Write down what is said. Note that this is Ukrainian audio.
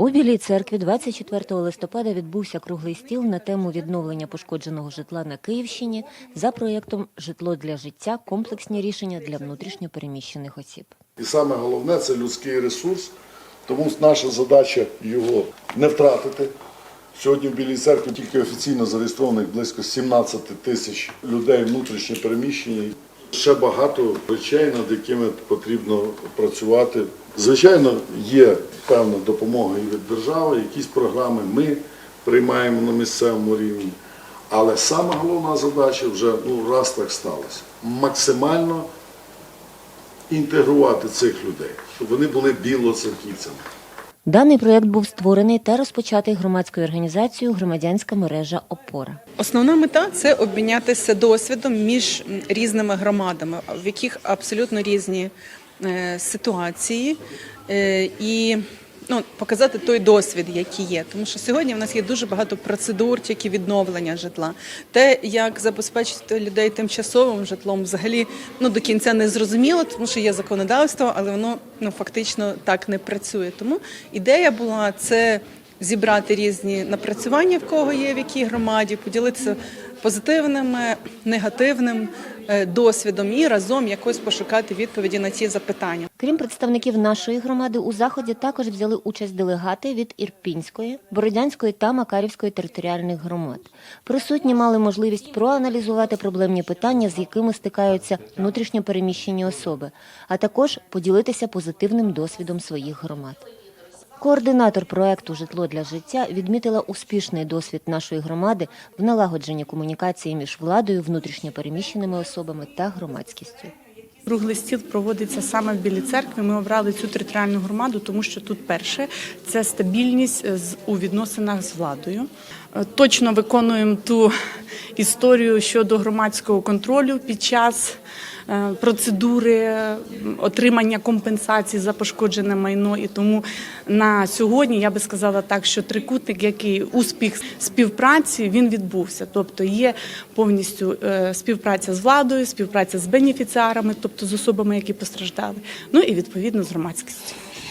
У Білій церкві 24 листопада відбувся круглий стіл на тему відновлення пошкодженого житла на Київщині за проєктом Житло для життя комплексні рішення для внутрішньо переміщених осіб. І саме головне це людський ресурс, тому наша задача його не втратити. Сьогодні в Білій церкві тільки офіційно зареєстрованих близько 17 тисяч людей внутрішньо переміщені. Ще багато речей, над якими потрібно працювати. Звичайно, є певна допомога і від держави, якісь програми ми приймаємо на місцевому рівні. Але саме головна задача вже ну раз так сталося. Максимально інтегрувати цих людей, щоб вони були білоцерківцями. Даний проєкт був створений та розпочатий громадською організацією Громадянська мережа Опора. Основна мета це обмінятися досвідом між різними громадами, в яких абсолютно різні е, ситуації, е, і ну, показати той досвід, який є. Тому що сьогодні в нас є дуже багато процедур, тільки відновлення житла. Те, як забезпечити людей тимчасовим житлом, взагалі ну, до кінця не зрозуміло, тому що є законодавство, але воно ну, фактично так не працює. Тому ідея була це зібрати різні напрацювання, в кого є в якій громаді, поділитися позитивним, негативним е, досвідом і разом якось пошукати відповіді на ці запитання. Крім представників нашої громади, у заході також взяли участь делегати від Ірпінської, Бородянської та Макарівської територіальних громад. Присутні мали можливість проаналізувати проблемні питання, з якими стикаються внутрішньо переміщені особи, а також поділитися позитивним досвідом своїх громад. Координатор проекту Житло для життя відмітила успішний досвід нашої громади в налагодженні комунікації між владою, внутрішньо переміщеними особами та громадськістю. Круглий стіл проводиться саме в Білій церкві. Ми обрали цю територіальну громаду, тому що тут перше це стабільність у відносинах з владою. Е, Точно виконуємо ту історію щодо громадського контролю під час процедури отримання компенсації за пошкоджене майно. І тому на сьогодні я би сказала так, що трикутник, який успіх співпраці, він відбувся. Тобто є повністю е, співпраця з владою, співпраця з бенефіціарами, тобто з особами, які постраждали, ну і відповідно з громадськістю.